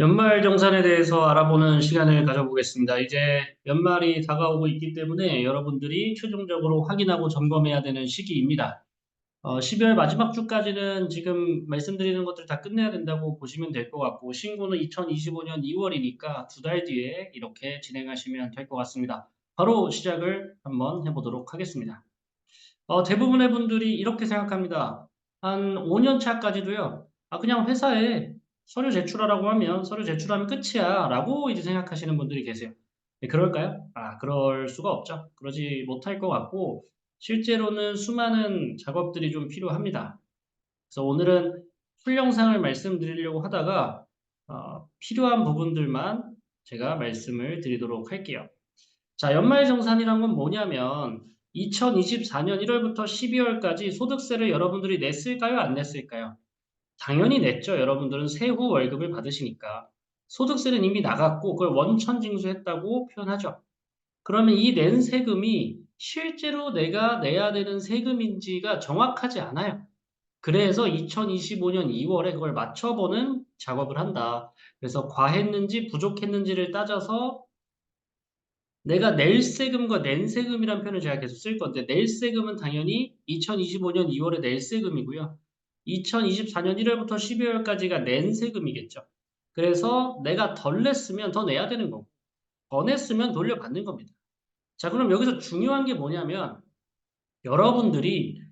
연말 정산에 대해서 알아보는 시간을 가져보겠습니다. 이제 연말이 다가오고 있기 때문에 여러분들이 최종적으로 확인하고 점검해야 되는 시기입니다. 어, 12월 마지막 주까지는 지금 말씀드리는 것들 다 끝내야 된다고 보시면 될 것 같고, 신고는 2025년 2월이니까 두 달 뒤에 이렇게 진행하시면 될 것 같습니다. 바로 시작을 한번 해보도록 하겠습니다. 어, 대부분의 분들이 이렇게 생각합니다. 한 5년 차까지도요, 아, 그냥 회사에 서류 제출하라고 하면 서류 제출하면 끝이야 라고 이제 생각하시는 분들이 계세요. 네, 그럴까요? 아, 그럴 수가 없죠. 그러지 못할 것 같고, 실제로는 수많은 작업들이 좀 필요합니다. 그래서 오늘은 풀 영상을 말씀드리려고 하다가, 어, 필요한 부분들만 제가 말씀을 드리도록 할게요. 자, 연말정산이란 건 뭐냐면, 2024년 1월부터 12월까지 소득세를 여러분들이 냈을까요? 안 냈을까요? 당연히 냈죠. 여러분들은 세후 월급을 받으시니까. 소득세는 이미 나갔고 그걸 원천 징수했다고 표현하죠. 그러면 이 낸 세금이 실제로 내가 내야 되는 세금인지가 정확하지 않아요. 그래서 2025년 2월에 그걸 맞춰보는 작업을 한다. 그래서 과했는지 부족했는지를 따져서 내가 낼 세금과 낸 세금이라는 표현을 제가 계속 쓸 건데 낼 세금은 당연히 2025년 2월에 낼 세금이고요. 2024년 1월부터 12월까지가 낸 세금이겠죠. 그래서 내가 덜 냈으면 더 내야 되는 거고, 더 냈으면 돌려받는 겁니다. 자, 그럼 여기서 중요한 게 뭐냐면, 여러분들이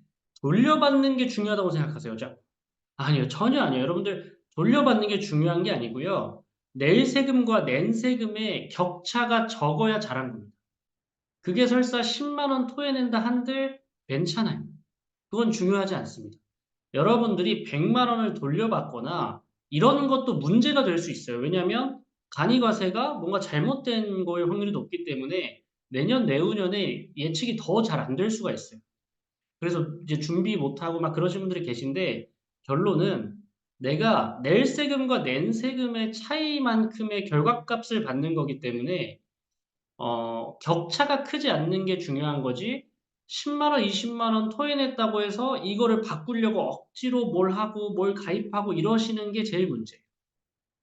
돌려받는 게 중요하다고 생각하세요. 자, 아니요, 전혀 아니에요. 여러분들 돌려받는 게 중요한 게 아니고요. 낼 세금과 낸 세금의 격차가 적어야 잘한 겁니다. 그게 설사 10만 원 토해낸다 한들 괜찮아요. 그건 중요하지 않습니다. 여러분들이 100만 원을 돌려받거나 이런 것도 문제가 될 수 있어요. 왜냐하면 간이과세가 뭔가 잘못된 거일 확률이 높기 때문에 내년 내후년에 예측이 더 잘 안 될 수가 있어요. 그래서 이제 준비 못하고 막 그러신 분들이 계신데 결론은 내가 낼 세금과 낸 세금의 차이만큼의 결과값을 받는 거기 때문에 어, 격차가 크지 않는 게 중요한 거지 10만 원, 20만 원 토해냈다고 해서 이거를 바꾸려고 억지로 뭘 하고 뭘 가입하고 이러시는 게 제일 문제예요.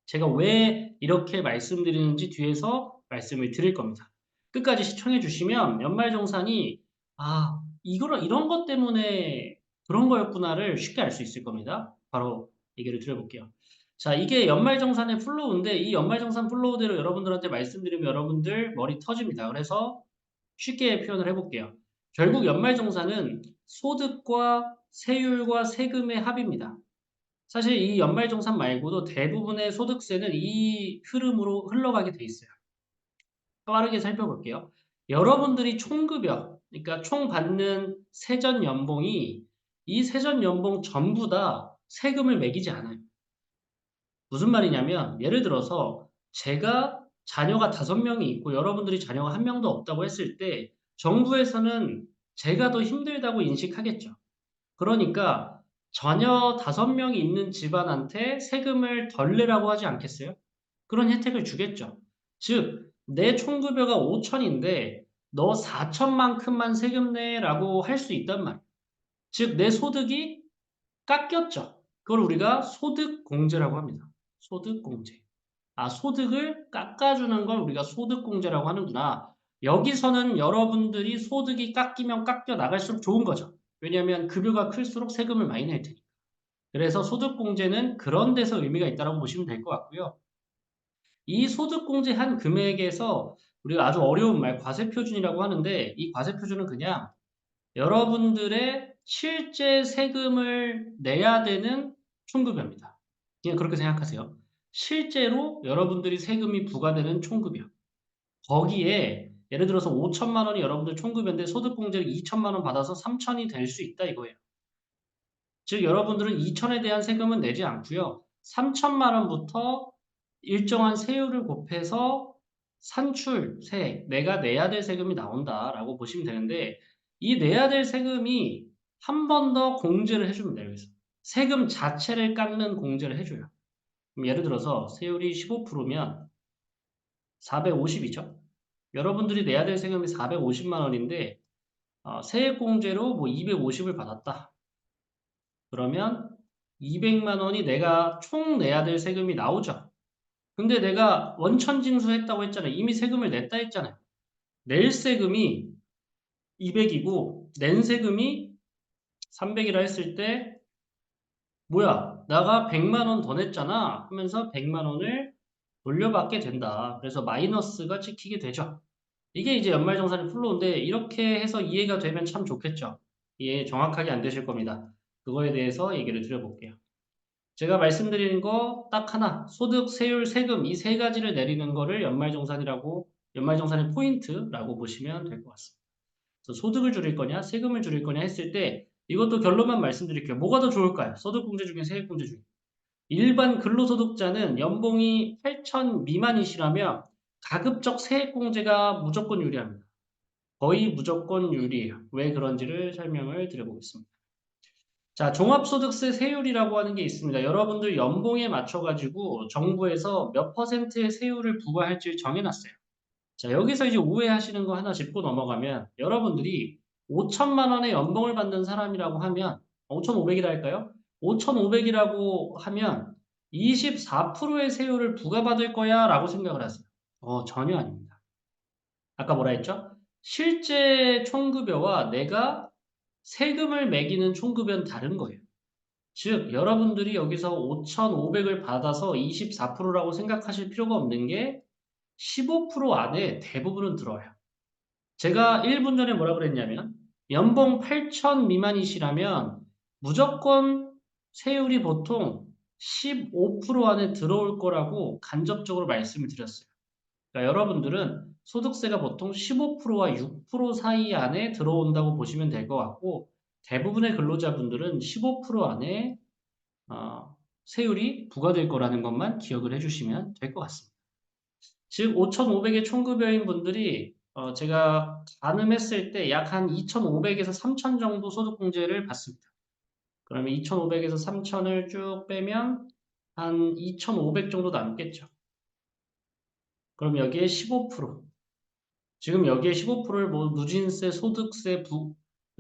제가 왜 이렇게 말씀드리는지 뒤에서 말씀을 드릴 겁니다. 끝까지 시청해 주시면 연말정산이 아 이거를 이런 것 때문에 그런 거였구나를 쉽게 알 수 있을 겁니다. 바로 얘기를 드려볼게요. 자 이게 연말정산의 플로우인데 이 연말정산 플로우대로 여러분들한테 말씀드리면 여러분들 머리 터집니다. 그래서 쉽게 표현을 해볼게요. 결국 연말정산은 소득과 세율과 세금의 합입니다. 사실 이 연말정산 말고도 대부분의 소득세는 이 흐름으로 흘러가게 돼 있어요. 빠르게 살펴볼게요. 여러분들이 총급여, 그러니까 총 받는 세전 연봉이 이 세전 연봉 전부 다 세금을 매기지 않아요. 무슨 말이냐면 예를 들어서 제가 자녀가 다섯 명이 있고 여러분들이 자녀가 한 명도 없다고 했을 때 정부에서는 제가 더 힘들다고 인식하겠죠. 그러니까 자녀 다섯 명이 있는 집안한테 세금을 덜 내라고 하지 않겠어요? 그런 혜택을 주겠죠. 즉, 내 총급여가 5천인데 너 4천만큼만 세금 내라고 할 수 있단 말이에요. 즉, 내 소득이 깎였죠. 그걸 우리가 소득공제라고 합니다. 소득공제. 아, 소득을 깎아주는 걸 우리가 소득공제라고 하는구나. 여기서는 여러분들이 소득이 깎이면 깎여 나갈수록 좋은 거죠. 왜냐하면 급여가 클수록 세금을 많이 낼 테니까. 그래서 소득공제는 그런 데서 의미가 있다고 보시면 될 것 같고요. 이 소득공제 한 금액에서 우리가 아주 어려운 말 과세표준이라고 하는데 이 과세표준은 그냥 여러분들의 실제 세금을 내야 되는 총급여입니다. 그냥 그렇게 생각하세요. 실제로 여러분들이 세금이 부과되는 총급여. 거기에 예를 들어서 5천만 원이 여러분들 총급여인데 소득공제를 2천만 원 받아서 3천이 될 수 있다 이거예요. 즉 여러분들은 2천에 대한 세금은 내지 않고요. 3천만 원부터 일정한 세율을 곱해서 산출세, 내가 내야 될 세금이 나온다라고 보시면 되는데 이 내야 될 세금이 한 번 더 공제를 해주면 돼요. 그래서 세금 자체를 깎는 공제를 해줘요. 예를 들어서 세율이 15%면 450이죠. 여러분들이 내야 될 세금이 450만 원인데 어, 세액공제로 뭐 250을 받았다. 그러면 200만 원이 내가 총 내야 될 세금이 나오죠. 근데 내가 원천 징수했다고 했잖아요. 이미 세금을 냈다 했잖아요. 낼 세금이 200이고 낸 세금이 300이라 했을 때 뭐야 나가 100만 원 더 냈잖아 하면서 100만 원을 돌려받게 된다. 그래서 마이너스가 찍히게 되죠. 이게 이제 연말정산의 플로우인데 이렇게 해서 이해가 되면 참 좋겠죠. 이해 정확하게 안 되실 겁니다. 그거에 대해서 얘기를 드려볼게요. 제가 말씀드리는 거 딱 하나 소득, 세율, 세금 이 세 가지를 내리는 거를 연말정산이라고 연말정산의 포인트라고 보시면 될 것 같습니다. 그래서 소득을 줄일 거냐 세금을 줄일 거냐 했을 때 이것도 결론만 말씀드릴게요. 뭐가 더 좋을까요? 소득공제 중에 세액공제 중에 일반 근로소득자는 연봉이 8천 미만이시라면 가급적 세액 공제가 무조건 유리합니다. 거의 무조건 유리해요. 왜 그런지를 설명을 드려보겠습니다. 자, 종합소득세 세율이라고 하는 게 있습니다. 여러분들 연봉에 맞춰가지고 정부에서 몇 퍼센트의 세율을 부과할지 정해놨어요. 자, 여기서 이제 오해하시는 거 하나 짚고 넘어가면 여러분들이 5천만 원의 연봉을 받는 사람이라고 하면 5,500이라 할까요? 5,500이라고 하면 24%의 세율을 부과받을 거야 라고 생각을 하세요. 어, 전혀 아닙니다. 아까 뭐라 했죠? 실제 총급여와 내가 세금을 매기는 총급여는 다른 거예요. 즉, 여러분들이 여기서 5,500을 받아서 24%라고 생각하실 필요가 없는 게 15% 안에 대부분은 들어와요. 제가 1분 전에 뭐라 그랬냐면 연봉 8천 미만이시라면 무조건 세율이 보통 15% 안에 들어올 거라고 간접적으로 말씀을 드렸어요. 그러니까 여러분들은 소득세가 보통 15%와 6% 사이 안에 들어온다고 보시면 될 것 같고 대부분의 근로자분들은 15% 안에 어, 세율이 부과될 거라는 것만 기억을 해주시면 될 것 같습니다. 즉 5,500의 총급여인 분들이 어, 제가 가늠했을 때 약 한 2,500에서 3,000 정도 소득공제를 받습니다. 그러면 2,500에서 3,000을 쭉 빼면 한 2,500 정도 남겠죠. 그럼 여기에 15% 지금 여기에 15%를 뭐 누진세, 소득세, 부,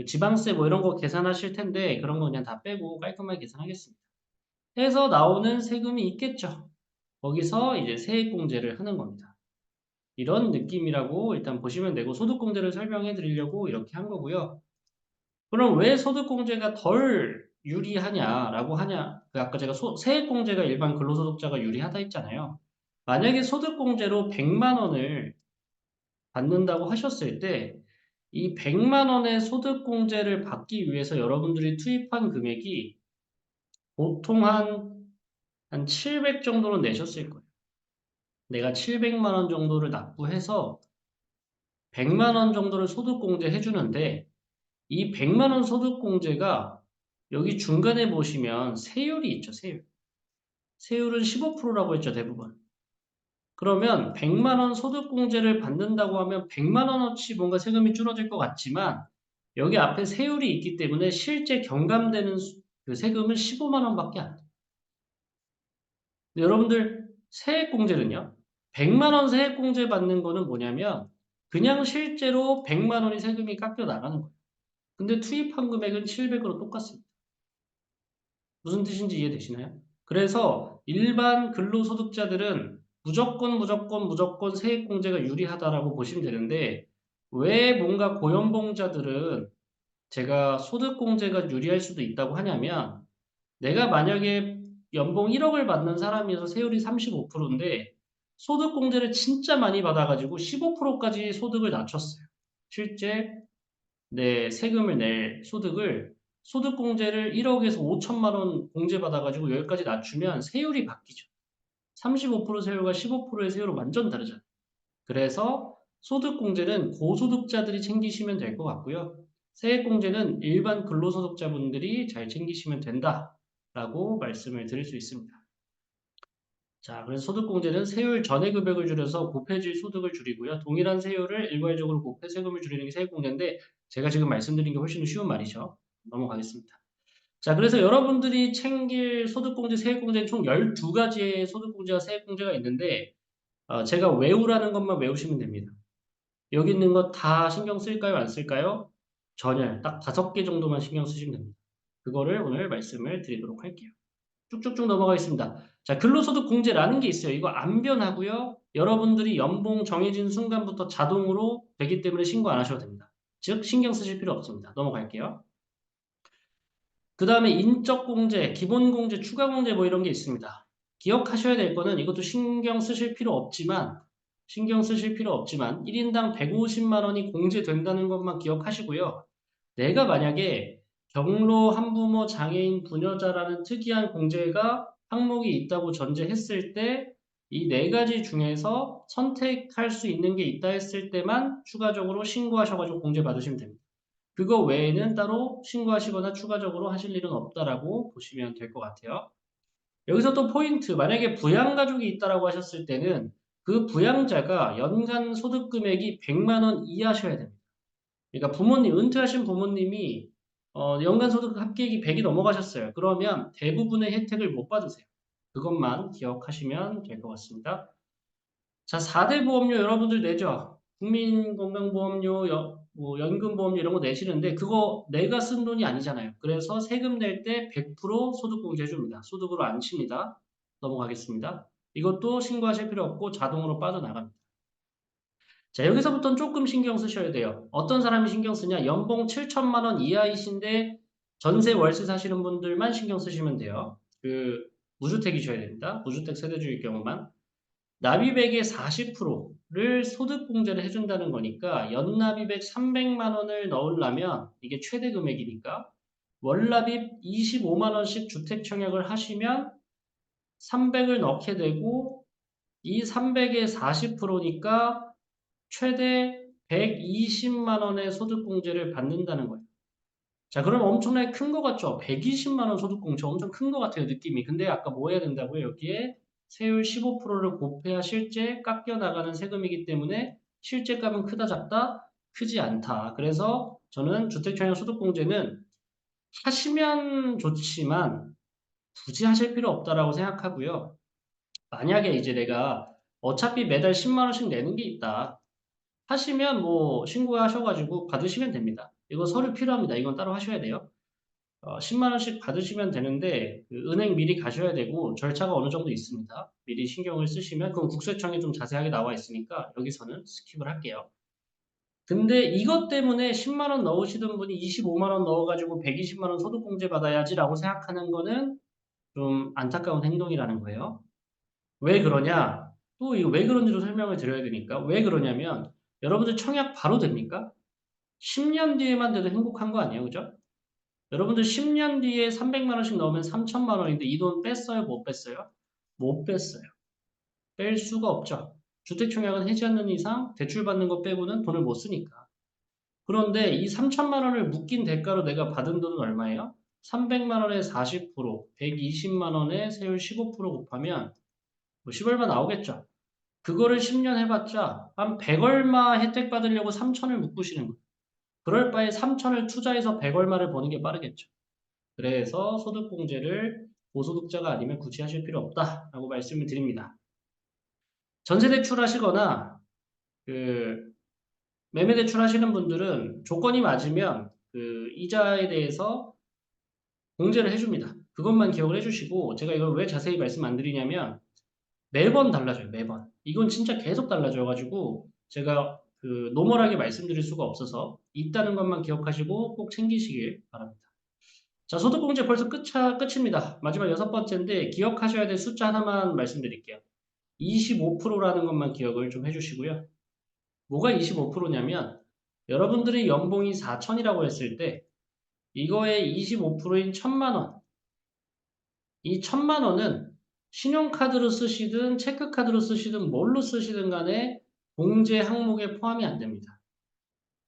지방세 뭐 이런 거 계산하실 텐데 그런 거 그냥 다 빼고 깔끔하게 계산하겠습니다. 해서 나오는 세금이 있겠죠. 거기서 이제 세액공제를 하는 겁니다. 이런 느낌이라고 일단 보시면 되고 소득공제를 설명해 드리려고 이렇게 한 거고요. 그럼 왜 소득공제가 덜 유리하냐라고 하냐? 그 아까 제가 소, 세액공제가 일반 근로소득자가 유리하다 했잖아요. 만약에 소득공제로 100만 원을 받는다고 하셨을 때 이 100만 원의 소득공제를 받기 위해서 여러분들이 투입한 금액이 보통 한, 한 700 정도는 내셨을 거예요. 내가 700만 원 정도를 납부해서 100만 원 정도를 소득공제 해주는데 이 100만 원 소득공제가 여기 중간에 보시면 세율이 있죠, 세율. 세율은 15%라고 했죠, 대부분. 그러면 100만 원 소득공제를 받는다고 하면 100만 원어치 뭔가 세금이 줄어들 것 같지만 여기 앞에 세율이 있기 때문에 실제 경감되는 그 세금은 15만 원밖에 안 돼요. 여러분들 세액공제는요. 100만 원 세액공제 받는 거는 뭐냐면 그냥 실제로 100만 원이 세금이 깎여 나가는 거예요. 근데 투입한 금액은 700으로 똑같습니다. 무슨 뜻인지 이해되시나요? 그래서 일반 근로소득자들은 무조건 무조건 무조건 세액공제가 유리하다라고 보시면 되는데 왜 뭔가 고연봉자들은 제가 소득공제가 유리할 수도 있다고 하냐면 내가 만약에 연봉 1억을 받는 사람이어서 세율이 35%인데 소득공제를 진짜 많이 받아가지고 15%까지 소득을 낮췄어요. 실제 내 세금을 낼 소득을 소득공제를 1억에서 5천만 원 공제받아가지고 여기까지 낮추면 세율이 바뀌죠. 35% 세율과 15%의 세율은 완전 다르잖아요. 그래서 소득공제는 고소득자들이 챙기시면 될 것 같고요. 세액공제는 일반 근로소득자분들이 잘 챙기시면 된다라고 말씀을 드릴 수 있습니다. 자, 그래서 소득공제는 세율 전액 금액을 줄여서 곱해질 소득을 줄이고요. 동일한 세율을 일괄적으로 곱해 세금을 줄이는 게 세액공제인데 제가 지금 말씀드린 게 훨씬 더 쉬운 말이죠. 넘어가겠습니다. 자, 그래서 여러분들이 챙길 소득공제, 세액공제는 총 12가지의 소득공제와 세액공제가 있는데 어, 제가 외우라는 것만 외우시면 됩니다. 여기 있는 거 다 신경 쓸까요? 안 쓸까요? 전혀. 딱 다섯 개 정도만 신경 쓰시면 됩니다. 그거를 오늘 말씀을 드리도록 할게요. 쭉쭉쭉 넘어가겠습니다. 자, 근로소득 공제라는 게 있어요. 이거 안 변하고요. 여러분들이 연봉 정해진 순간부터 자동으로 되기 때문에 신고 안 하셔도 됩니다. 즉, 신경 쓰실 필요 없습니다. 넘어갈게요. 그 다음에 인적 공제, 기본 공제, 추가 공제 뭐 이런 게 있습니다. 기억하셔야 될 거는 이것도 신경 쓰실 필요 없지만 신경 쓰실 필요 없지만 1인당 150만 원이 공제된다는 것만 기억하시고요. 내가 만약에 경로, 한부모, 장애인, 부녀자라는 특이한 공제가 항목이 있다고 전제했을 때 이 네 가지 중에서 선택할 수 있는 게 있다 했을 때만 추가적으로 신고하셔가지고 공제 받으시면 됩니다. 그거 외에는 따로 신고하시거나 추가적으로 하실 일은 없다라고 보시면 될 것 같아요. 여기서 또 포인트, 만약에 부양가족이 있다라고 하셨을 때는 그 부양자가 연간 소득 금액이 100만 원 이하셔야 됩니다. 그러니까 부모님, 은퇴하신 부모님이 어, 연간 소득 합계액이 100이 넘어가셨어요. 그러면 대부분의 혜택을 못 받으세요. 그것만 기억하시면 될 것 같습니다. 자, 4대 보험료 여러분들 내죠? 국민건강보험료, 여, 뭐 연금보험료 이런 거 내시는데 그거 내가 쓴 돈이 아니잖아요. 그래서 세금 낼 때 100% 소득공제 해줍니다. 소득으로 안 칩니다. 넘어가겠습니다. 이것도 신고하실 필요 없고 자동으로 빠져나갑니다. 자, 여기서부터는 조금 신경 쓰셔야 돼요. 어떤 사람이 신경 쓰냐? 연봉 7천만 원 이하이신데 전세 월세 사시는 분들만 신경 쓰시면 돼요. 그 무주택이셔야 됩니다. 무주택 세대주일 경우만. 납입액의 40% 를 소득공제를 해준다는 거니까 연납입액 300만 원을 넣으려면 이게 최대 금액이니까 월납입 25만 원씩 주택 청약을 하시면 300을 넣게 되고 이 300의 40%니까 최대 120만 원의 소득공제를 받는다는 거예요. 자, 그럼 엄청나게 큰 거 같죠? 120만 원 소득공제 엄청 큰 거 같아요, 느낌이. 근데 아까 뭐 해야 된다고요? 여기에 세율 15%를 곱해야 실제 깎여 나가는 세금이기 때문에 실제 값은 크다 작다? 크지 않다. 그래서 저는 주택청약 소득공제는 하시면 좋지만 굳이 하실 필요 없다라고 생각하고요. 만약에 이제 내가 어차피 매달 10만 원씩 내는 게 있다. 하시면 뭐 신고하셔가지고 받으시면 됩니다. 이거 서류 필요합니다. 이건 따로 하셔야 돼요. 어, 10만 원씩 받으시면 되는데 그 은행 미리 가셔야 되고 절차가 어느 정도 있습니다. 미리 신경을 쓰시면 그건 국세청에 좀 자세하게 나와 있으니까 여기서는 스킵을 할게요. 근데 이것 때문에 10만 원 넣으시던 분이 25만 원 넣어가지고 120만 원 소득공제 받아야지라고 생각하는 거는 좀 안타까운 행동이라는 거예요. 왜 그러냐? 또 이거 왜 그런지도 설명을 드려야 되니까 왜 그러냐면 여러분들 청약 바로 됩니까? 10년 뒤에만 돼도 행복한 거 아니에요, 그죠? 여러분들 10년 뒤에 300만 원씩 넣으면 3천만 원인데 이 돈 뺐어요, 못 뺐어요? 못 뺐어요. 뺄 수가 없죠. 주택청약은 해지 않는 이상 대출 받는 거 빼고는 돈을 못 쓰니까. 그런데 이 3천만 원을 묶인 대가로 내가 받은 돈은 얼마예요? 300만 원에 40%, 120만 원에 세율 15% 곱하면 뭐 10얼마 나오겠죠. 그거를 10년 해봤자 한 100얼마 혜택 받으려고 3천을 묶으시는 거예요. 그럴 바에 3천을 투자해서 100얼마를 버는 게 빠르겠죠. 그래서 소득공제를 고소득자가 아니면 굳이 하실 필요 없다라고 말씀을 드립니다. 전세 대출 하시거나 그 매매 대출 하시는 분들은 조건이 맞으면 그 이자에 대해서 공제를 해줍니다. 그것만 기억을 해주시고 제가 이걸 왜 자세히 말씀 안 드리냐면 매번 달라져요. 매번. 이건 진짜 계속 달라져가지고 제가 그 노멀하게 말씀드릴 수가 없어서 있다는 것만 기억하시고 꼭 챙기시길 바랍니다. 자, 소득공제 벌써 끝차, 끝입니다. 마지막 여섯 번째인데 기억하셔야 될 숫자 하나만 말씀드릴게요. 25%라는 것만 기억을 좀 해주시고요. 뭐가 25%냐면 여러분들이 연봉이 4천이라고 했을 때 이거의 25%인 1천만 원. 이 1천만 원은 신용카드로 쓰시든 체크카드로 쓰시든 뭘로 쓰시든 간에 공제 항목에 포함이 안 됩니다.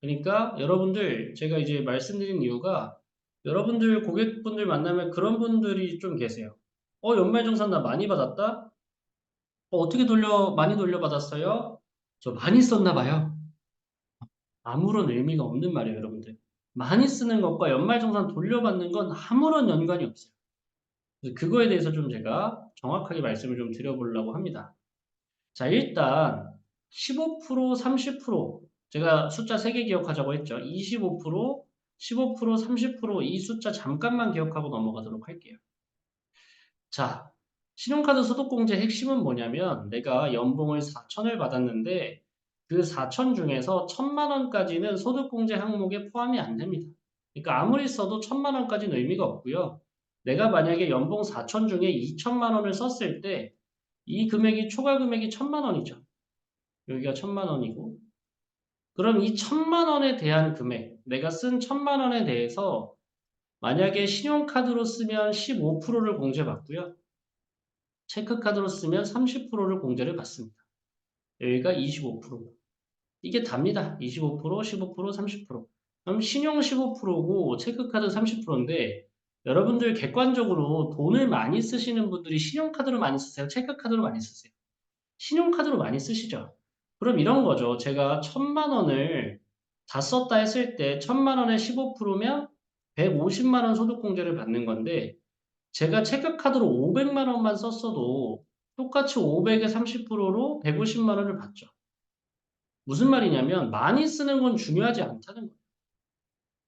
그러니까 여러분들 제가 이제 말씀드린 이유가 여러분들 고객분들 만나면 그런 분들이 좀 계세요. 어 연말정산 나 많이 받았다? 어, 어떻게 돌려 많이 돌려받았어요? 저 많이 썼나 봐요. 아무런 의미가 없는 말이에요, 여러분들. 많이 쓰는 것과 연말정산 돌려받는 건 아무런 연관이 없어요. 그거에 대해서 좀 제가 정확하게 말씀을 좀 드려보려고 합니다. 자, 일단 15%, 30% 제가 숫자 3개 기억하자고 했죠. 25%, 15%, 30%이 숫자 잠깐만 기억하고 넘어가도록 할게요. 자, 신용카드 소득공제 핵심은 뭐냐면 내가 연봉을 4천을 받았는데 그 4천 중에서 1천만 원까지는 소득공제 항목에 포함이 안 됩니다. 그러니까 아무리 써도 1천만 원까지는 의미가 없고요. 내가 만약에 연봉 4천 중에 2천만 원을 썼을 때 이 금액이 초과 금액이 1천만 원이죠. 여기가 1천만 원이고 그럼 이 1천만 원에 대한 금액, 내가 쓴 1천만 원에 대해서 만약에 신용카드로 쓰면 15%를 공제받고요. 체크카드로 쓰면 30%를 공제를 받습니다. 여기가 25%. 이게 답니다. 25%, 15%, 30%. 그럼 신용 15%고 체크카드 30%인데 여러분들 객관적으로 돈을 많이 쓰시는 분들이 신용카드로 많이 쓰세요? 체크카드로 많이 쓰세요? 신용카드로 많이 쓰시죠? 그럼 이런 거죠. 제가 천만 원을 다 썼다 했을 때 천만 원에 15%면 150만 원 소득공제를 받는 건데 제가 체크카드로 500만 원만 썼어도 똑같이 500에 30%로 150만 원을 받죠. 무슨 말이냐면 많이 쓰는 건 중요하지 않다는 거예요.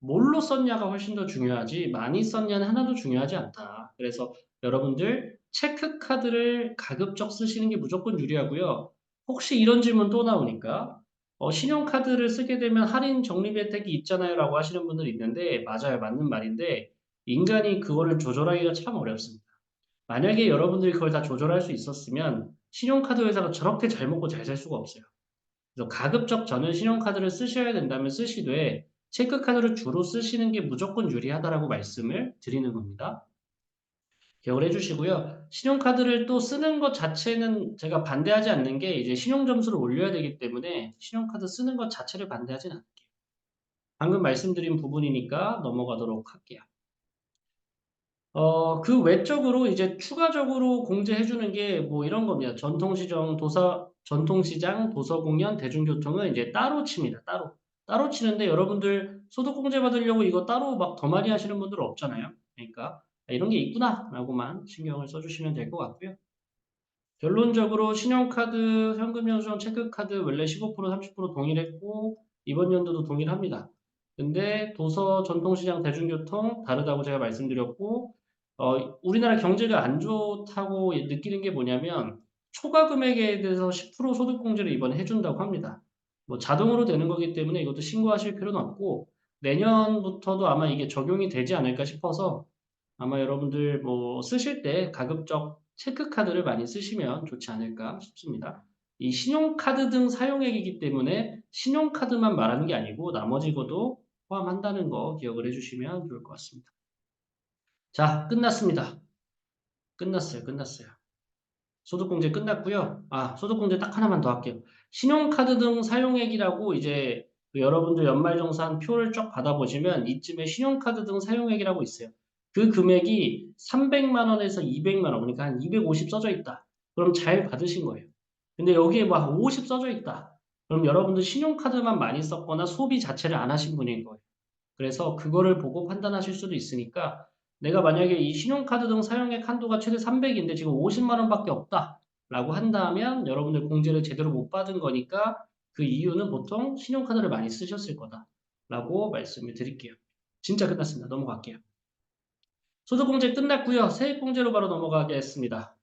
뭘로 썼냐가 훨씬 더 중요하지 많이 썼냐는 하나도 중요하지 않다. 그래서 여러분들 체크카드를 가급적 쓰시는 게 무조건 유리하고요. 혹시 이런 질문 또 나오니까 어, 신용카드를 쓰게 되면 할인 적립 혜택이 있잖아요 라고 하시는 분들 있는데 맞아요 맞는 말인데 인간이 그거를 조절하기가 참 어렵습니다. 만약에 여러분들이 그걸 다 조절할 수 있었으면 신용카드 회사가 저렇게 잘 먹고 잘 살 수가 없어요. 그래서 가급적 저는 신용카드를 쓰셔야 된다면 쓰시되 체크카드를 주로 쓰시는 게 무조건 유리하다라고 말씀을 드리는 겁니다. 기억을 해주시고요. 신용카드를 또 쓰는 것 자체는 제가 반대하지 않는 게 이제 신용점수를 올려야 되기 때문에 신용카드 쓰는 것 자체를 반대하지는 않을게요. 방금 말씀드린 부분이니까 넘어가도록 할게요. 어, 그 외적으로 이제 추가적으로 공제해주는 게 뭐 이런 겁니다. 전통시장, 도서, 전통시장, 도서공연, 대중교통은 이제 따로 칩니다. 따로. 따로 치는데 여러분들 소득공제 받으려고 이거 따로 막 더 많이 하시는 분들 없잖아요. 그러니까 이런 게 있구나 라고만 신경을 써주시면 될 것 같고요. 결론적으로 신용카드, 현금영수증, 체크카드 원래 15% 30% 동일했고 이번 연도도 동일합니다. 근데 도서, 전통시장, 대중교통 다르다고 제가 말씀드렸고 어, 우리나라 경제가 안 좋다고 느끼는 게 뭐냐면 초과 금액에 대해서 10% 소득공제를 이번에 해준다고 합니다. 뭐 자동으로 되는 거기 때문에 이것도 신고하실 필요는 없고 내년부터도 아마 이게 적용이 되지 않을까 싶어서 아마 여러분들 뭐 쓰실 때 가급적 체크카드를 많이 쓰시면 좋지 않을까 싶습니다. 이 신용카드 등 사용액이기 때문에 신용카드만 말하는 게 아니고 나머지 것도 포함한다는 거 기억을 해주시면 좋을 것 같습니다. 자, 끝났습니다. 끝났어요. 끝났어요. 소득공제 끝났고요. 아, 소득공제 딱 하나만 더 할게요. 신용카드 등 사용액이라고 이제 그 여러분들 연말정산 표를 쫙 받아보시면 이쯤에 신용카드 등 사용액이라고 있어요. 그 금액이 300만 원에서 200만 원, 그러니까 한 250 써져 있다. 그럼 잘 받으신 거예요. 근데 여기에 막 50 써져 있다. 그럼 여러분들 신용카드만 많이 썼거나 소비 자체를 안 하신 분인 거예요. 그래서 그거를 보고 판단하실 수도 있으니까 내가 만약에 이 신용카드 등 사용액 한도가 최대 300인데 지금 50만 원밖에 없다. 라고 한다면 여러분들 공제를 제대로 못 받은 거니까 그 이유는 보통 신용카드를 많이 쓰셨을 거다. 라고 말씀을 드릴게요. 진짜 끝났습니다. 넘어갈게요. 소득공제 끝났고요. 세액공제로 바로 넘어가겠습니다.